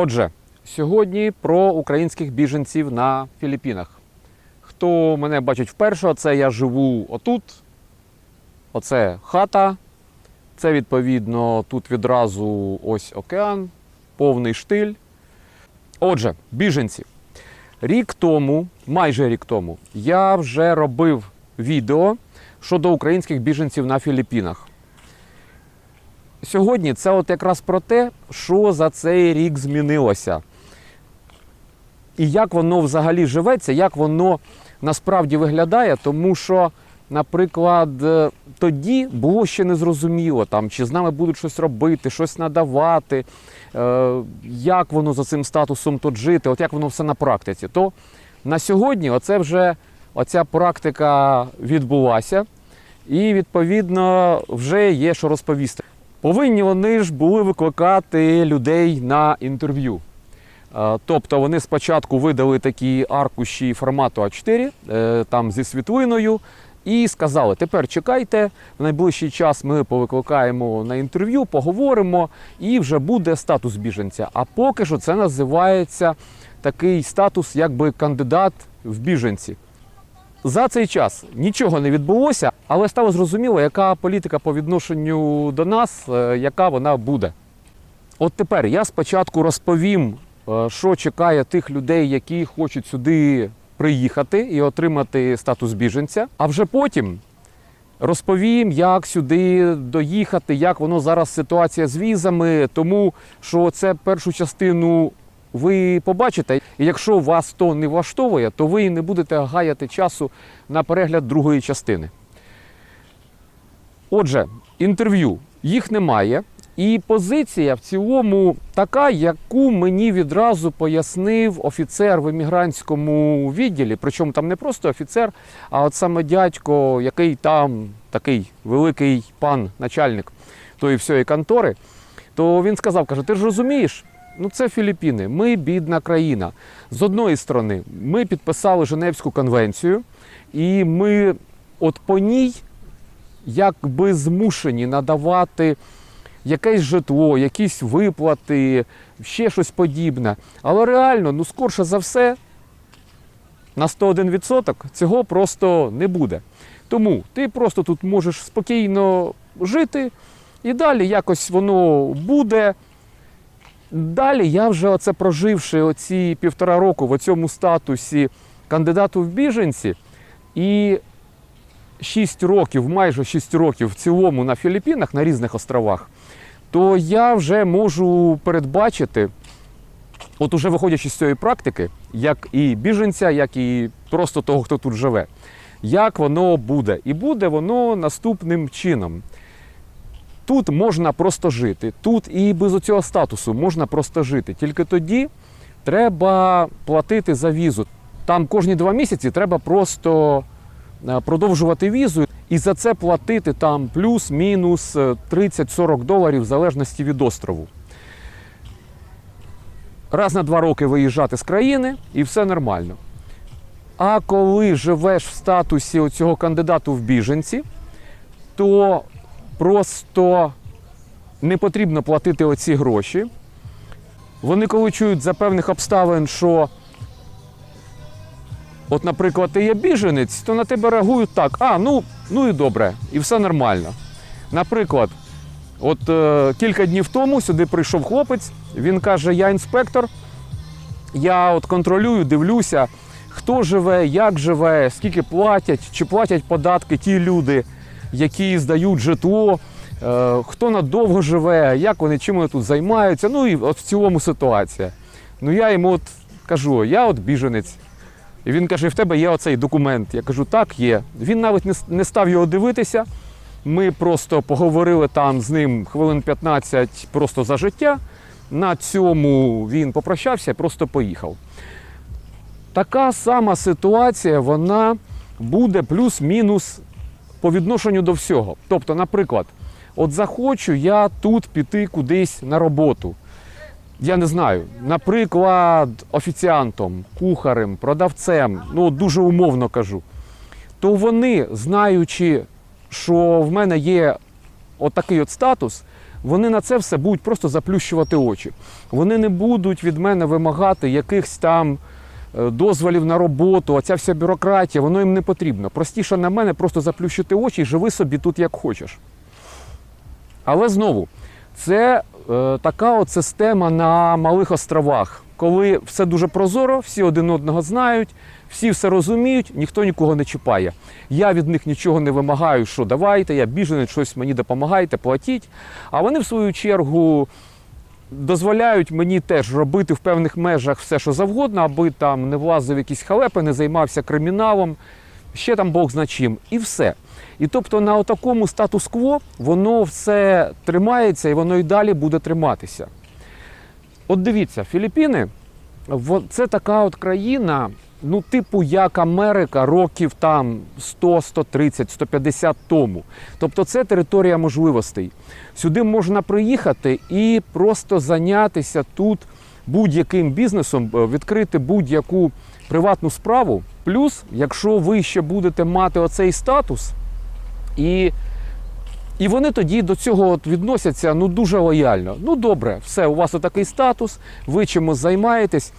Отже, сьогодні про українських біженців на Філіппінах. Хто мене бачить вперше, це я живу отут. Оце хата. Це відповідно тут відразу ось океан, повний штиль. Отже, біженці. Рік тому, майже рік тому, я вже робив відео щодо українських біженців на Філіппінах. Сьогодні це от якраз про те, що за цей рік змінилося. І як воно взагалі живеться, як воно насправді виглядає, тому що, наприклад, е, тоді було ще незрозуміло, там, чи з нами будуть щось робити, щось надавати, е, як воно за цим статусом тут жити, от як воно все на практиці. То на сьогодні оце вже оця практика відбулася, і відповідно вже є що розповісти. Повинні вони ж були викликати людей на інтерв'ю. Е, Тобто вони спочатку видали такі аркуші формату А4 е, там зі світлиною і сказали: тепер чекайте, в найближчий час ми повикликаємо на інтерв'ю, поговоримо, і вже буде статус біженця. А поки що це називається такий статус, якби кандидат в біженці. За цей час нічого не відбулося, але стало зрозуміло, яка політика по відношенню до нас, е, яка вона буде. От тепер я спочатку розповім, е, що чекає тих людей, які хочуть сюди приїхати і отримати статус біженця. А вже потім розповім, як сюди доїхати, як воно зараз ситуація з візами, тому що це першу частину. Ви побачите, і якщо вас то не влаштовує, то ви не будете гаяти часу на перегляд другої частини. Отже, інтерв'ю їх немає. І позиція в цілому така, яку мені відразу пояснив офіцер в емігрантському відділі. Причому там не просто офіцер, а от саме дядько, який там такий великий пан начальник тої всієї контори. То він сказав: каже: Ти ж розумієш, ну це Філіппіни, ми бідна країна. З одної сторони, ми підписали Женевську конвенцію, і ми от по ній якби змушені надавати якесь житло, якісь виплати, ще щось подібне. Але реально, ну скорше за все, на 101% цього просто не буде. Тому ти просто тут можеш спокійно жити, і далі якось воно буде. Далі я вже оце проживши оці півтора року в цьому статусі кандидату в біженці, і 6 років, майже 6 років в цілому на Філіппінах, на різних островах, то я вже можу передбачити, от уже виходячи з цієї практики, як і біженця, як і просто того, хто тут живе, як воно буде. І буде воно наступним чином. Тут можна просто жити, тут і без цього статусу можна просто жити. Тільки тоді треба платити за візу. Там кожні два місяці треба просто е, продовжувати візу і за це платити там плюс-мінус е, 30-40 доларів в залежності від острову. Раз на два роки виїжджати з країни і все нормально. А коли живеш в статусі цього кандидату в біженці, то просто не потрібно платити оці гроші. Вони коли чують за певних обставин, що, от, наприклад, ти є біженець, то на тебе реагують так: а, ну, ну і добре, і все нормально. Наприклад, от е, кілька днів тому сюди прийшов хлопець, він каже: Я інспектор, я от контролюю, дивлюся, хто живе, як живе, скільки платять, чи платять податки ті люди, які здають житло, е, хто надовго живе, як вони чим вони тут займаються. Ну і от в цілому ситуація. Ну я йому от кажу, я от біженець. І він каже: в тебе є оцей документ. Я кажу, так, є. Він навіть не, став його дивитися. Ми просто поговорили там з ним хвилин 15 просто за життя. На цьому він попрощався і просто поїхав. Така сама ситуація, вона буде плюс-мінус по відношенню до всього. Тобто, наприклад, от захочу я тут піти кудись на роботу. Я не знаю, наприклад, офіціантом, кухарем, продавцем, ну дуже умовно кажу, то вони, знаючи, що в мене є отакий от статус, вони на це все будуть просто заплющувати очі. Вони не будуть від мене вимагати якихось там дозволів на роботу, оця вся бюрократія, воно їм не потрібно. Простіше на мене просто заплющити очі і живи собі тут як хочеш. Але знову, це е, така от система на малих островах, коли все дуже прозоро, всі один одного знають, всі все розуміють, ніхто нікого не чіпає. Я від них нічого не вимагаю, що давайте, я біженець, щось мені допомагайте, платіть. А вони, в свою чергу, дозволяють мені теж робити в певних межах все, що завгодно, аби там не влазив якісь халепи, не займався криміналом, ще там Бог значим, і все. І тобто на такому статус-кво воно все тримається і воно і далі буде триматися. От дивіться, Філіппіни це така от країна, ну, типу, як Америка років там 100, 130, 150 тому. Тобто це територія можливостей. Сюди можна приїхати і просто зайнятися тут будь-яким бізнесом, е, відкрити будь-яку приватну справу. Плюс, якщо ви ще будете мати оцей статус, і і вони тоді до цього от відносяться ну дуже лояльно. Ну добре, все, у вас отакий статус, ви чимось займаєтесь.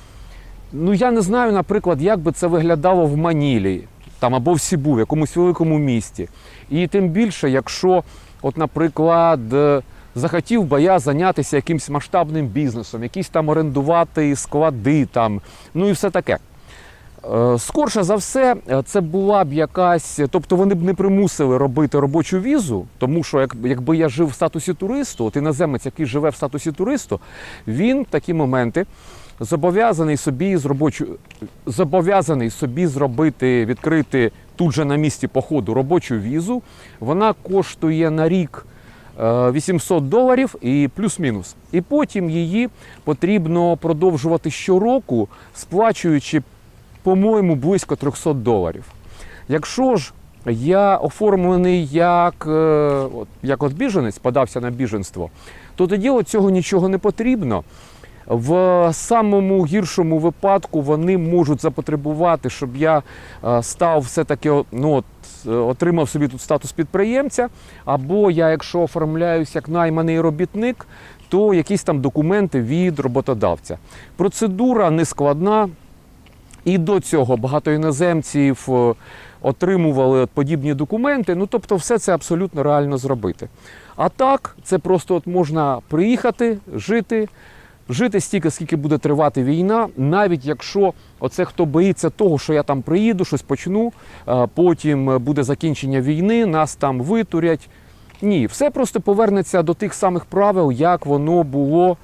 Ну я не знаю, наприклад, як би це виглядало в Манілі там або в Сібу, в якомусь великому місті. І тим більше, якщо, от, наприклад, е, захотів би я зайнятися якимось масштабним бізнесом, якісь там орендувати склади, там, ну і все таке. Е, Скорше за все, е, це була б якась, тобто вони б не примусили робити робочу візу, тому що як, якби я жив в статусі туристу, от іноземець, який живе в статусі туристу, він в такі моменти зобов'язаний собі з робочу, зобов'язаний собі зробити, відкрити тут же на місці походу робочу візу. Вона коштує на рік е, 800 доларів і плюс-мінус. І потім її потрібно продовжувати щороку, сплачуючи по-моєму, близько 300 доларів. Якщо ж я оформлений як, е, як от біженець, подався на біженство, то тоді цього нічого не потрібно. В самому гіршому випадку вони можуть запотребувати, щоб я е, став все-таки ну, от, е, отримав собі тут статус підприємця, або я, якщо оформляюсь як найманий робітник, то якісь там документи від роботодавця. Процедура не складна. І до цього багато іноземців е, отримували подібні документи. Ну тобто, все це абсолютно реально зробити. А так, це просто от можна приїхати, жити, жити стільки, скільки буде тривати війна, навіть якщо оце хто боїться того, що я там приїду, щось почну, е, потім буде закінчення війни, нас там витурять. Ні, все просто повернеться до тих самих правил, як воно було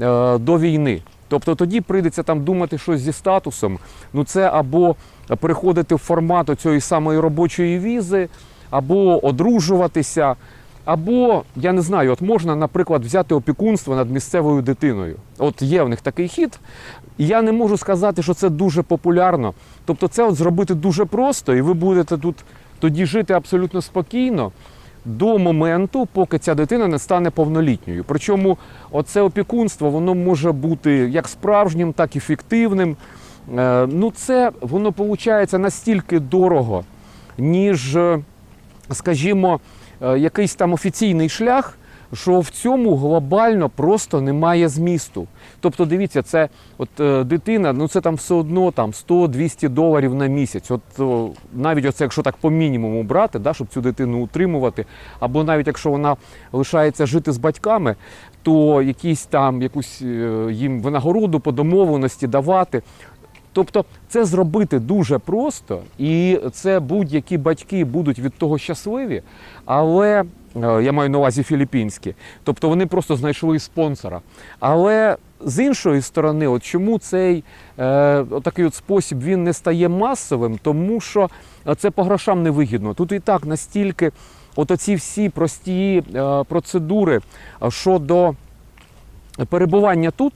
е, до війни. Тобто тоді прийдеться там думати щось зі статусом. Ну це або переходити в формат цієї самої робочої візи, або одружуватися, або я не знаю, от можна, наприклад, взяти опікунство над місцевою дитиною. От є в них такий хід. Я не можу сказати, що це дуже популярно. Тобто, це от зробити дуже просто, і ви будете тут тоді жити абсолютно спокійно до моменту, поки ця дитина не стане повнолітньою. Причому оце опікунство воно може бути як справжнім, так і фіктивним. Е, Ну, це воно виходить настільки дорого, ніж, скажімо, е, якийсь там офіційний шлях. Що в цьому глобально просто немає змісту. Тобто, дивіться, це от е, дитина, ну це там все одно там 100-200 доларів на місяць. От о, навіть оце, якщо так по мінімуму брати, да, щоб цю дитину утримувати, або навіть якщо вона лишається жити з батьками, то якісь там якусь е, їм винагороду по домовленості давати. Тобто це зробити дуже просто, і це будь-які батьки будуть від того щасливі, але я маю на увазі філіппінські. Тобто вони просто знайшли спонсора. Але з іншої сторони, от чому цей е, такий от спосіб він не стає масовим, тому що це по грошам не вигідно. Тут і так настільки от оці всі прості е, процедури е, щодо перебування тут,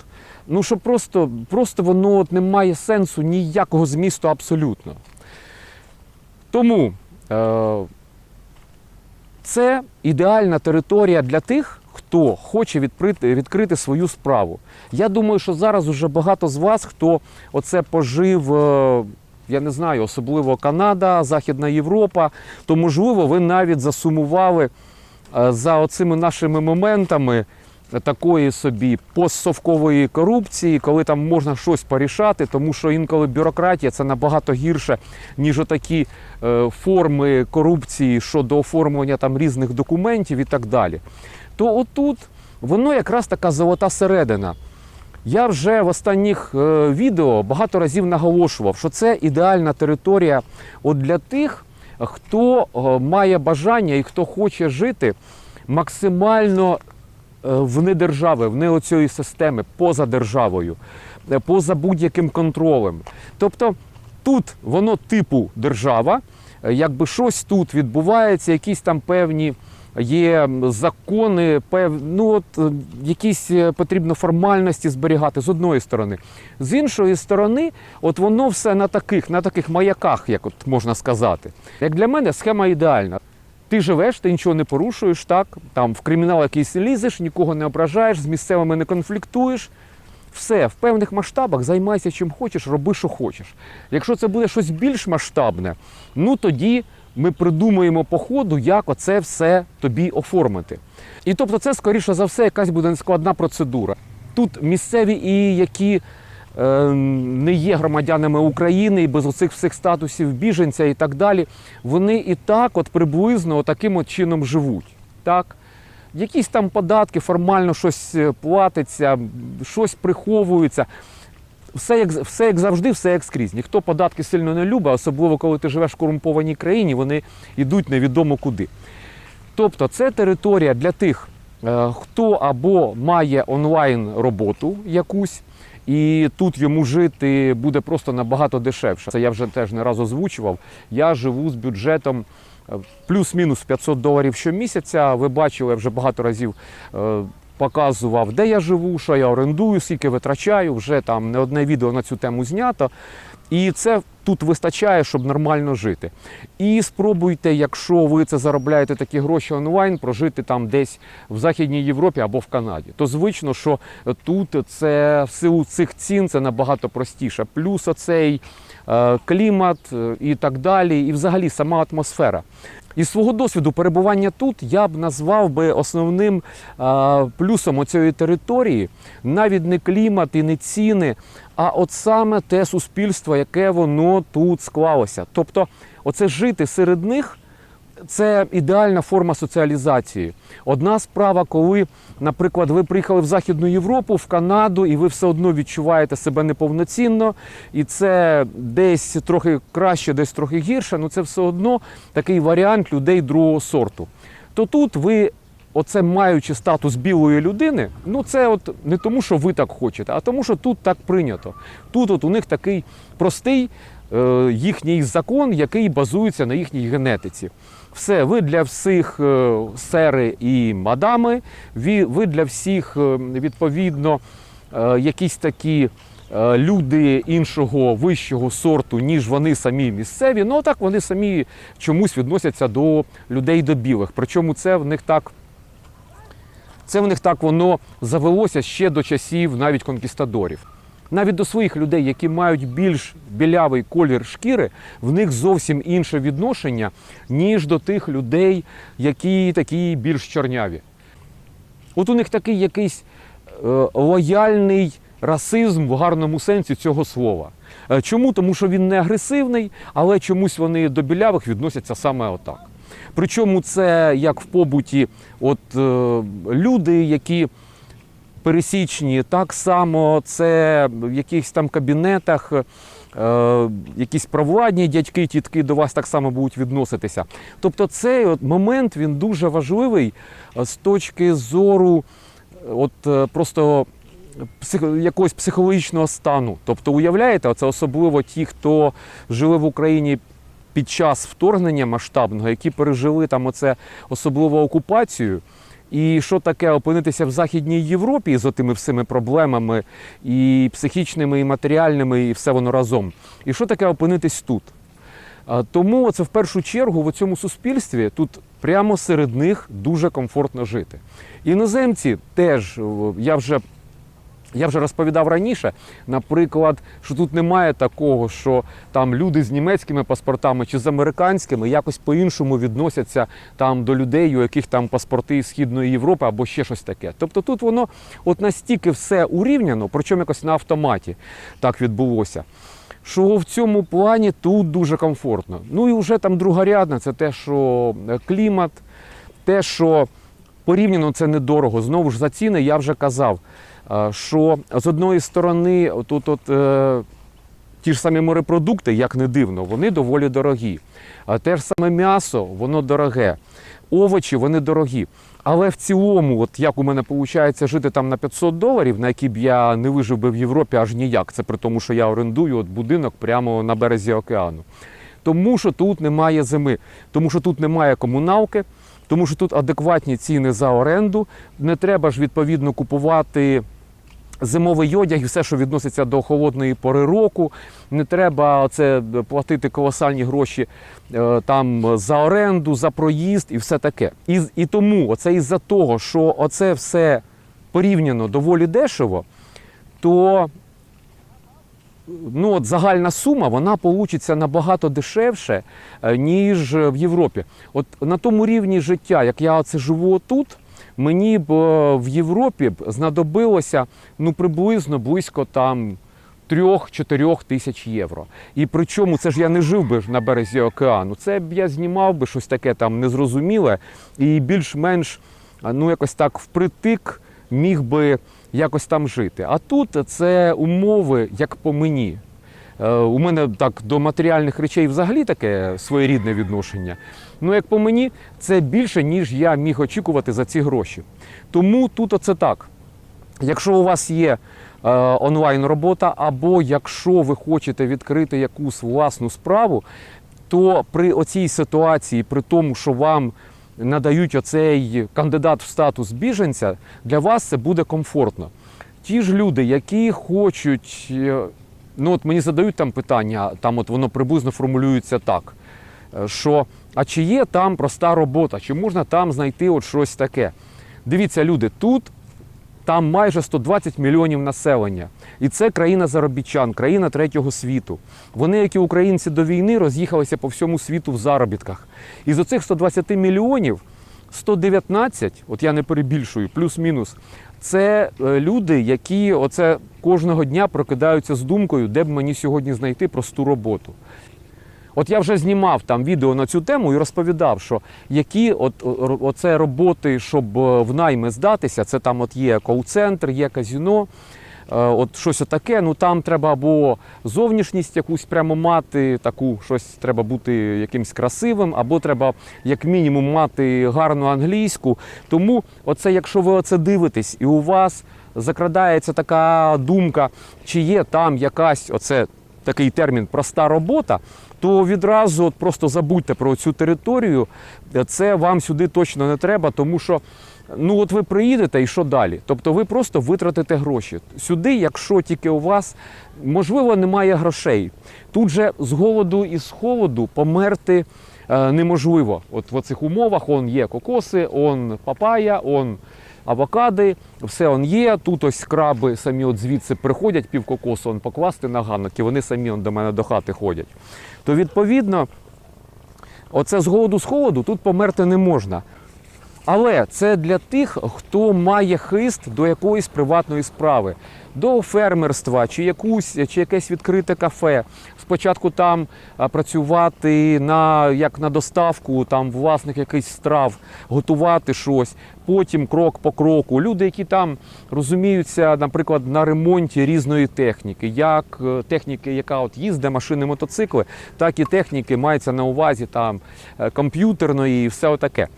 ну що просто, просто воно от не має сенсу ніякого змісту абсолютно. Тому е, це ідеальна територія для тих, хто хоче відкрити, відкрити свою справу. Я думаю, що зараз уже багато з вас, хто оце пожив, е, я не знаю, особливо Канада, Західна Європа, то можливо ви навіть засумували е, за оцими нашими моментами такої собі постсовкової корупції, коли там можна щось порішати, тому що інколи бюрократія це набагато гірше, ніж отакі е, форми корупції щодо оформлення там різних документів і так далі. То отут воно якраз така золота середина. Я вже в останніх е, відео багато разів наголошував, що це ідеальна територія от для тих, хто е, має бажання і хто хоче жити максимально вне держави, вне оцієї системи, поза державою, е, поза будь-яким контролем. Тобто тут воно типу держава, е, якби щось тут відбувається, якісь там певні є закони, ну, от, е, якісь е, потрібно формальності зберігати з одної сторони. З іншої сторони, от воно все на таких, на таких маяках, як от можна сказати. Як для мене схема ідеальна. Ти живеш, ти нічого не порушуєш, так там в кримінал якийсь лізеш, нікого не ображаєш, з місцевими не конфліктуєш. Все, в певних масштабах займайся чим хочеш, роби, що хочеш. Якщо це буде щось більш масштабне, ну тоді ми придумаємо по ходу, як оце все тобі оформити. І тобто, це, скоріше за все, якась буде нескладна процедура. Тут місцеві і які не є громадянами України і без оцих всіх статусів біженця і так далі, вони і так от приблизно таким от чином живуть. Так? Якісь там податки, формально щось е, платиться, щось приховується. Все як, все як завжди, все як скрізь. Ніхто податки сильно не любить, особливо коли ти живеш в корумпованій країні, вони йдуть невідомо куди. Тобто це територія для тих, е, хто або має онлайн роботу якусь, і тут йому жити буде просто набагато дешевше. Це я вже теж не раз озвучував. Я живу з бюджетом е, плюс-мінус 500 доларів щомісяця. Ви бачили, я вже багато разів е, показував, де я живу, що я орендую, скільки витрачаю. Вже там не одне відео на цю тему знято. І це тут вистачає, щоб нормально жити. І спробуйте, якщо ви це заробляєте такі гроші онлайн, прожити там десь в Західній Європі або в Канаді. То звично, що тут це в силу цих цін це набагато простіше. Плюс оцей е, клімат е, і так далі, і взагалі сама атмосфера. Із свого досвіду перебування тут я б назвав би основним е, плюсом оцієї території навіть не клімат і не ціни, а от саме те суспільство, яке воно тут склалося. Тобто, оце жити серед них. Це ідеальна форма соціалізації. Одна справа, коли, наприклад, ви приїхали в Західну Європу, в Канаду, і ви все одно відчуваєте себе неповноцінно, і це десь трохи краще, десь трохи гірше, ну це все одно такий варіант людей другого сорту. То тут ви, оце маючи статус білої людини, ну це от не тому, що ви так хочете, а тому, що тут так прийнято. Тут от у них такий простий е, їхній закон, який базується на їхній генетиці. Все, ви для всіх е, сери і мадами, ви, ви для всіх е, відповідно е, якісь такі е, люди іншого вищого сорту, ніж вони самі місцеві. Ну так вони самі чомусь відносяться до людей до білих. Причому це в них так. Це в них так воно завелося ще до часів навіть конкістадорів. Навіть до своїх людей, які мають більш білявий колір шкіри, в них зовсім інше відношення, ніж до тих людей, які такі більш чорняві. От у них такий якийсь е, лояльний расизм в гарному сенсі цього слова. Е, Чому? Тому що він не агресивний, але чомусь вони до білявих відносяться саме отак. Причому це як в побуті, от е, люди, які пересічні, так само це в якихось там кабінетах. е, Якісь провладні дядьки, тітки до вас так само будуть відноситися. Тобто цей от момент він дуже важливий е, з точки зору е, от просто псих- якогось психологічного стану. Тобто, уявляєте, це особливо ті, хто жили в Україні під час вторгнення масштабного, які пережили там оце особливу окупацію. І що таке опинитися в Західній Європі з отими всіми проблемами, і психічними, і матеріальними, і все воно разом. І що таке опинитись тут? Тому це в першу чергу в цьому суспільстві тут прямо серед них дуже комфортно жити. Іноземці теж, я вже я вже розповідав раніше, наприклад, що тут немає такого, що там люди з німецькими паспортами чи з американськими якось по-іншому відносяться там до людей, у яких там паспорти Східної Європи або ще щось таке. Тобто тут воно от настільки все урівняно, причому якось на автоматі так відбулося. Що в цьому плані тут дуже комфортно. Ну і вже там другорядне, це те, що е, клімат, те, що порівняно це недорого. Знову ж за ціни я вже казав, що з одної сторони, тут от, е, ті ж самі морепродукти, як не дивно, вони доволі дорогі. Те ж саме м'ясо, воно дороге. Овочі, вони дорогі. Але в цілому, от як у мене виходить жити там на 500 доларів, на які б я не вижив би в Європі аж ніяк. Це при тому, що я орендую от будинок прямо на березі океану. Тому що тут немає зими, тому що тут немає комуналки, тому що тут адекватні ціни за оренду. Не треба ж відповідно купувати зимовий одяг і все, що відноситься до холодної пори року. Не треба це платити колосальні гроші е, там за оренду, за проїзд і все таке. І, і тому оце із-за того, що оце все порівняно доволі дешево, то ну, от загальна сума вона получиться набагато дешевше, е, ніж в Європі. От на тому рівні життя, як я оце живу тут, мені б е, в Європі знадобилося ну, приблизно близько там. 3-4 тисяч євро. І причому це ж я не жив би на березі океану. Це б я знімав би щось таке там незрозуміле і більш-менш ну якось так впритик міг би якось там жити. А тут це умови, як по мені. Е, У мене так до матеріальних речей взагалі таке своєрідне відношення. Ну, як по мені, це більше, ніж я міг очікувати за ці гроші. Тому тут оце так. Якщо у вас є е, онлайн робота, або якщо ви хочете відкрити якусь власну справу, то при оцій ситуації, при тому, що вам надають оцей кандидат в статус біженця, для вас це буде комфортно. Ті ж люди, які хочуть, е, ну от мені задають там питання, там от воно приблизно формулюється так, е, що а чи є там проста робота, чи можна там знайти от щось таке? Дивіться, люди, тут там майже 120 мільйонів населення. І це країна заробітчан, країна третього світу. Вони, як і українці до війни, роз'їхалися по всьому світу в заробітках. І з оцих 120 мільйонів 119, от я не перебільшую, плюс-мінус, це е, люди, які оце кожного дня прокидаються з думкою, де б мені сьогодні знайти просту роботу. От я вже знімав там відео на цю тему і розповідав, що які от оце роботи, щоб е, в найми здатися, це там от є кол-центр, є казіно. е, От щось таке, ну там треба або зовнішність якусь прямо мати, таку щось треба бути якимсь красивим, або треба як мінімум мати гарну англійську. Тому, оце, якщо ви оце дивитесь, і у вас закрадається така думка, чи є там якась оце такий термін проста робота, то відразу от просто забудьте про цю територію. Це вам сюди точно не треба, тому що ну от ви приїдете і що далі? Тобто ви просто витратите гроші. Сюди, якщо тільки у вас можливо немає грошей. Тут же з голоду і з холоду померти е, неможливо. От в цих умовах он є кокоси, он папая, он авокади, все он є. Тут ось краби самі от звідси приходять пів кокосу он покласти на ганок, і вони самі он до мене до хати ходять. То відповідно, оце з голоду з холоду тут померти не можна. Але це для тих, хто має хист до якоїсь приватної справи, до фермерства чи якусь чи якесь відкрите кафе. Спочатку там працювати на як на доставку, там власник якихось страв, готувати щось. Потім крок по кроку. Люди, які там розуміються, наприклад, на ремонті різної техніки, як е, техніки, яка от їздить, машини, мотоцикли, так і техніки мається на увазі там е, комп'ютерної і все отаке.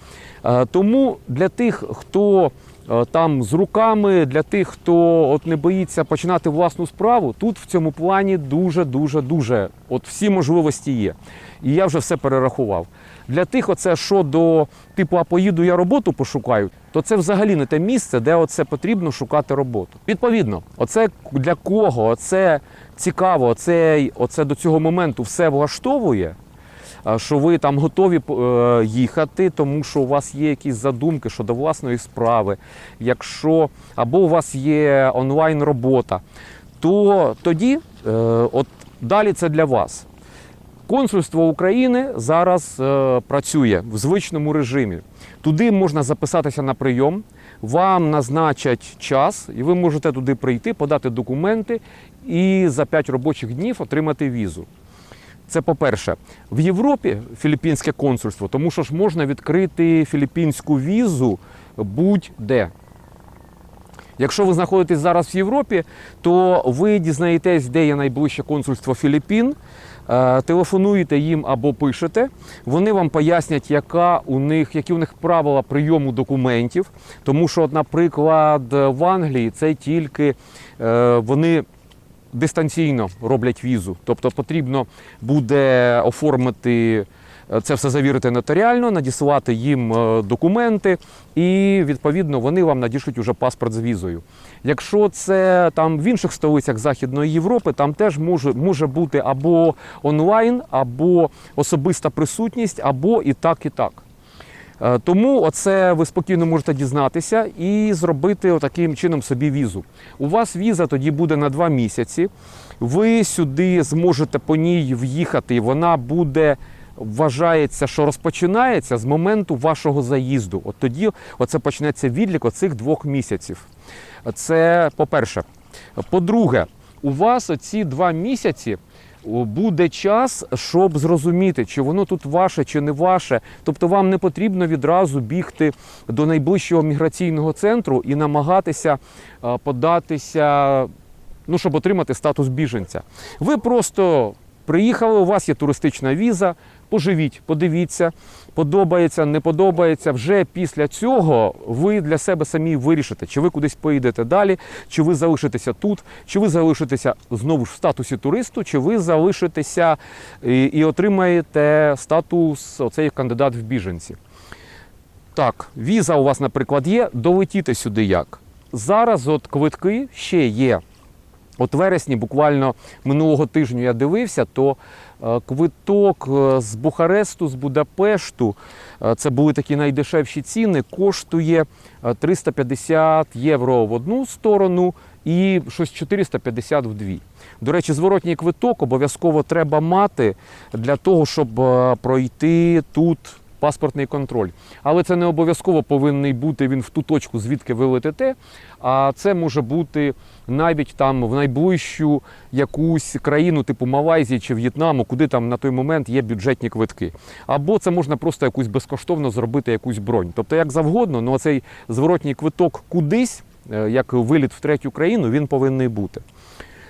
Е, Тому для тих, хто е, там з руками для тих, хто от не боїться починати власну справу. Тут в цьому плані дуже, дуже, дуже от всі можливості є. І я вже все перерахував. Для тих, оце що до типу, а поїду я роботу пошукаю, то це взагалі не те місце, де оце потрібно шукати роботу. Відповідно, оце для кого оце цікаво, оце, оце до цього моменту все влаштовує. А, Що ви там готові е, їхати, тому що у вас є якісь задумки щодо власної справи, якщо або у вас є онлайн робота, то тоді е, от далі це для вас. Консульство України зараз е, працює в звичному режимі. Туди можна записатися на прийом, вам назначать час, і ви можете туди прийти, подати документи і за 5 робочих днів отримати візу. Це по-перше, в Європі філіппінське консульство, тому що ж можна відкрити філіппінську візу будь-де. Якщо ви знаходитесь зараз в Європі, то ви дізнаєтесь, де є найближче консульство Філіппін, е, телефонуєте їм або пишете. Вони вам пояснять, яка у них, які у них правила прийому документів. Тому що, наприклад, в Англії це тільки е, вони дистанційно роблять візу. Тобто потрібно буде оформити е, це все завірити нотаріально, надіслати їм е, документи, і відповідно вони вам надішлють уже паспорт з візою. Якщо це там в інших столицях Західної Європи, там теж може, може бути або онлайн, або особиста присутність, або і так, і так. Е, Тому оце ви спокійно можете дізнатися і зробити таким чином собі візу. У вас віза тоді буде на два місяці. Ви сюди зможете по ній в'їхати, вона буде. Вважається, що розпочинається з моменту вашого заїзду. От тоді оце почнеться відлік оцих двох місяців. Це по-перше. По-друге, у вас оці два місяці буде час, щоб зрозуміти, чи воно тут ваше, чи не ваше. Тобто вам не потрібно відразу бігти до найближчого міграційного центру і намагатися податися, ну, щоб отримати статус біженця. Ви просто приїхали, у вас є туристична віза, поживіть, подивіться, подобається, не подобається. Вже після цього ви для себе самі вирішите, чи ви кудись поїдете далі, чи ви залишитеся тут, чи ви залишитеся знову ж в статусі туристу, чи ви залишитеся і, і отримаєте статус оцей кандидат в біженці. Так, віза у вас, наприклад, є, долетіти сюди як. Зараз от квитки ще є. От вересні, буквально минулого тижня я дивився, то е, квиток е, з Бухаресту, з Будапешту, е, це були такі найдешевші ціни, коштує е, 350 євро в одну сторону і щось 450 в дві. До речі, зворотній квиток обов'язково треба мати для того, щоб пройти тут паспортний контроль. Але це не обов'язково повинен бути він в ту точку, звідки ви летите. А це може бути навіть там в найближчу якусь країну, типу Малайзії чи В'єтнаму, куди там на той момент є бюджетні квитки. Або це можна просто якусь безкоштовно зробити якусь бронь. Тобто, як завгодно, ну цей зворотній квиток кудись, е, як виліт в третю країну, він повинен бути.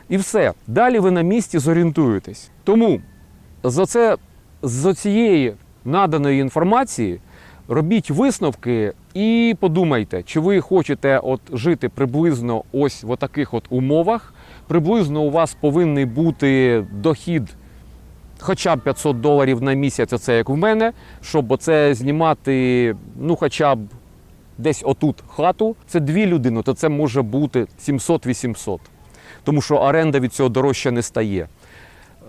І все. Далі ви на місці зорієнтуєтесь. Тому з, оце, з цієї наданої інформації робіть висновки і подумайте, чи ви хочете от жити приблизно ось в таких от умовах. Приблизно у вас повинен бути дохід хоча б 500 доларів на місяць, оце як в мене, щоб оце знімати, ну хоча б десь отут хату. Це дві людини, то це може бути 700-800. Тому що оренда від цього дорожче не стає.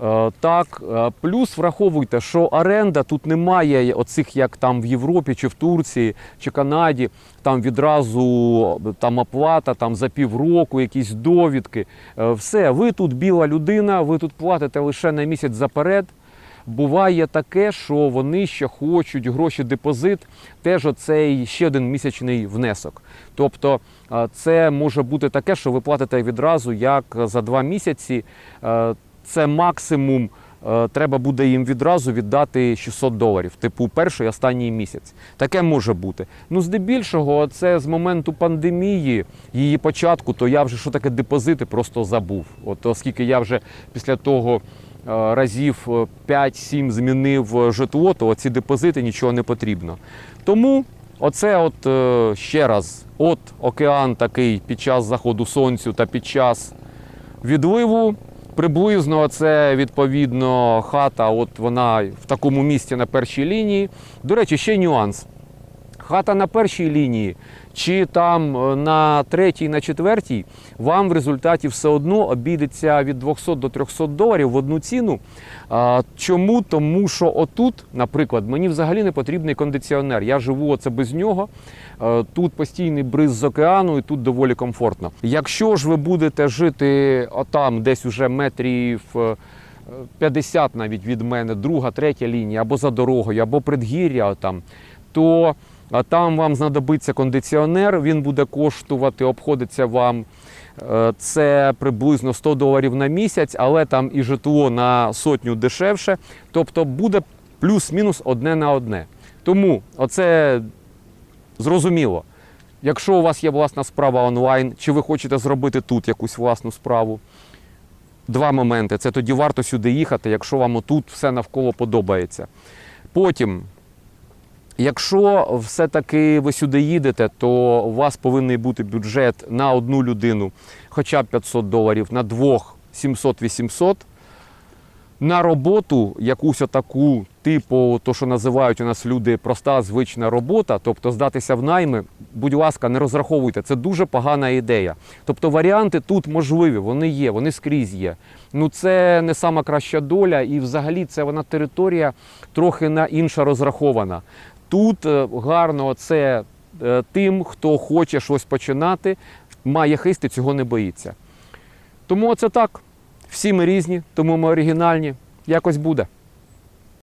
Е, Так, е, плюс враховуйте, що оренда тут немає оцих, як там в Європі, чи в Турції, чи Канаді. Там відразу там оплата там за півроку, якісь довідки. Е, Все, ви тут біла людина, ви тут платите лише на місяць заперед. Буває таке, що вони ще хочуть гроші депозит, теж оцей ще один місячний внесок. Тобто е, це може бути таке, що ви платите відразу як за два місяці. Це максимум. е, Треба буде їм відразу віддати 600 доларів, типу перший останній місяць. Таке може бути. Ну, здебільшого, це з моменту пандемії, її початку, то я вже що таке депозити просто забув. От оскільки я вже після того е, разів е, 5-7 змінив е, житло, то ці депозити нічого не потрібно. Тому Оце от ще раз, от океан такий під час заходу сонцю та під час відливу. Приблизно це відповідно хата, от вона в такому місці на першій лінії. До речі, ще нюанс. Хата на першій лінії чи там е, на третій, на четвертій, вам в результаті все одно обійдеться від 200 до 300 доларів в одну ціну. Чому? Тому що отут, наприклад, мені взагалі не потрібний кондиціонер. Я живу оце без нього. Е, Тут постійний бриз з океану і тут доволі комфортно. Якщо ж ви будете жити отам, десь уже метрів. е, 50 навіть від мене, друга, третя лінія, або за дорогою, або предгір'я там, то а, там вам знадобиться кондиціонер, він буде коштувати, обходиться вам е, це приблизно 100 доларів на місяць, але там і житло на сотню дешевше. Тобто буде плюс-мінус одне на одне. Тому оце зрозуміло. Якщо у вас є власна справа онлайн, чи ви хочете зробити тут якусь власну справу, два моменти. Це тоді варто сюди їхати, якщо вам отут все навколо подобається. Потім, якщо все-таки ви сюди їдете, то у вас повинен бути бюджет на одну людину хоча б 500 доларів, на двох 700-800. На роботу якусь отаку, типу, то, що називають у нас люди проста звична робота, тобто здатися в найми, будь ласка, не розраховуйте. Це дуже погана ідея. Тобто варіанти тут можливі, вони є, вони скрізь є. Ну це не сама краща доля, і взагалі це вона територія трохи на інша розрахована. Тут е, гарно це е, тим, хто хоче щось починати, має хист і цього не боїться. Тому це так. Всі ми різні, тому ми оригінальні. Якось буде.